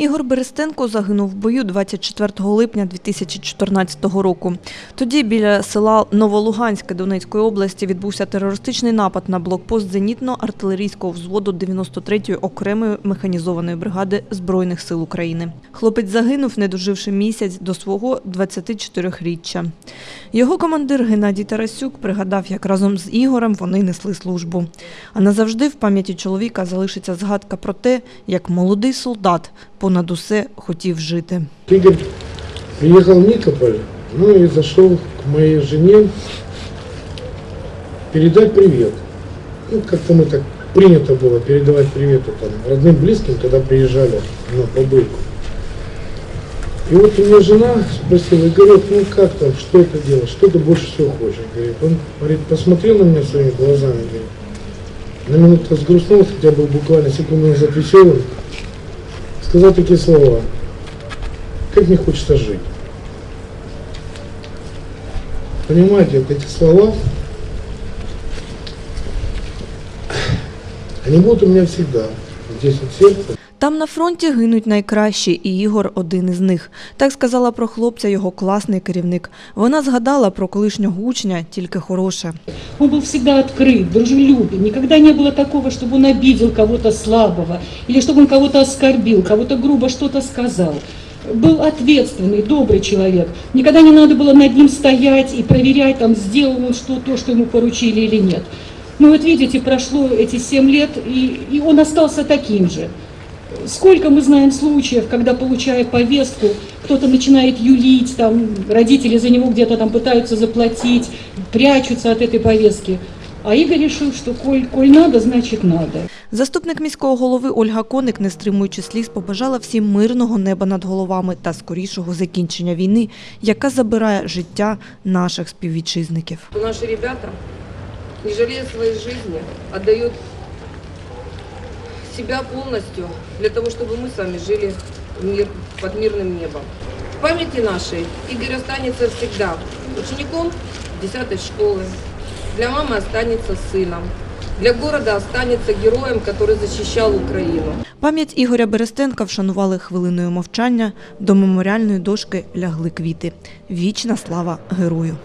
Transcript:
Ігор Берестенко загинув в бою 24 липня 2014 року. Тоді біля села Новолуганське Донецької області відбувся терористичний напад на блокпост зенітно-артилерійського взводу 93-ї окремої механізованої бригади Збройних сил України. Хлопець загинув, не доживши місяць до свого 24-річчя. Його командир Геннадій Тарасюк пригадав, як разом з Ігорем вони несли службу. А назавжди в пам'яті чоловіка залишиться згадка про те, як молодий солдат понад усе хотів жити. Игорь приехал в Никополь, ну и зашел к моей жене передать привет. Ну, как-то мы так принято было передавать приветы там родным, близким, когда приезжали на побывку. И вот у меня жена спросила, говорит, ну как там, что это делать, что ты больше всего хочешь? Говорит, он говорит, посмотрел на меня своими глазами, говорит, на минуту сгрустнул, хотя был буквально секунду назад веселым, сказал такие слова, как мне хочется жить. Понимаете, вот эти слова, они будут у меня всегда, здесь вот сердце. Там на фронті гинуть найкращі, і Ігор один із них. Так сказала про хлопця його класний керівник. Вона згадала про колишнього учня тільки хороше. Он был всегда открыт, дружелюбен. Никогда не было такого, чтобы он обидел кого-то слабого, или чтобы он кого-то оскорбил, кого-то грубо что-то сказал. Был ответственный, добрый человек. Никогда не надо было над ним стоять и проверять, там, сделал он что, то, что ему поручили или нет. Ну вот видите, прошло эти семь лет, и, и он остался таким же. Сколько мы знаем случаев, когда, получая повестку, кто-то начинает юлить, там, родители за него где-то там пытаются заплатить, прячутся от этой повестки. А Игорь решил, что коль, коль надо, значит надо. Заступник міського голови Ольга Коник, не стримуючи сліз, побажала всім мирного неба над головами та скорішого закінчення війни, яка забирає життя наших співвітчизників. что наши ребята, не жалея своей жизни, отдают себя полностью для того, чтобы мы с вами жили в мир, под мирным небом. В памяти нашей Игорь останется всегда учеником 10 школы, для мамы останется сыном, для города останется героем, который защищал Украину. Пам'ять Ігоря Берестенка вшанували хвилиною мовчання, до меморіальної дошки лягли квіти. Вічна слава герою!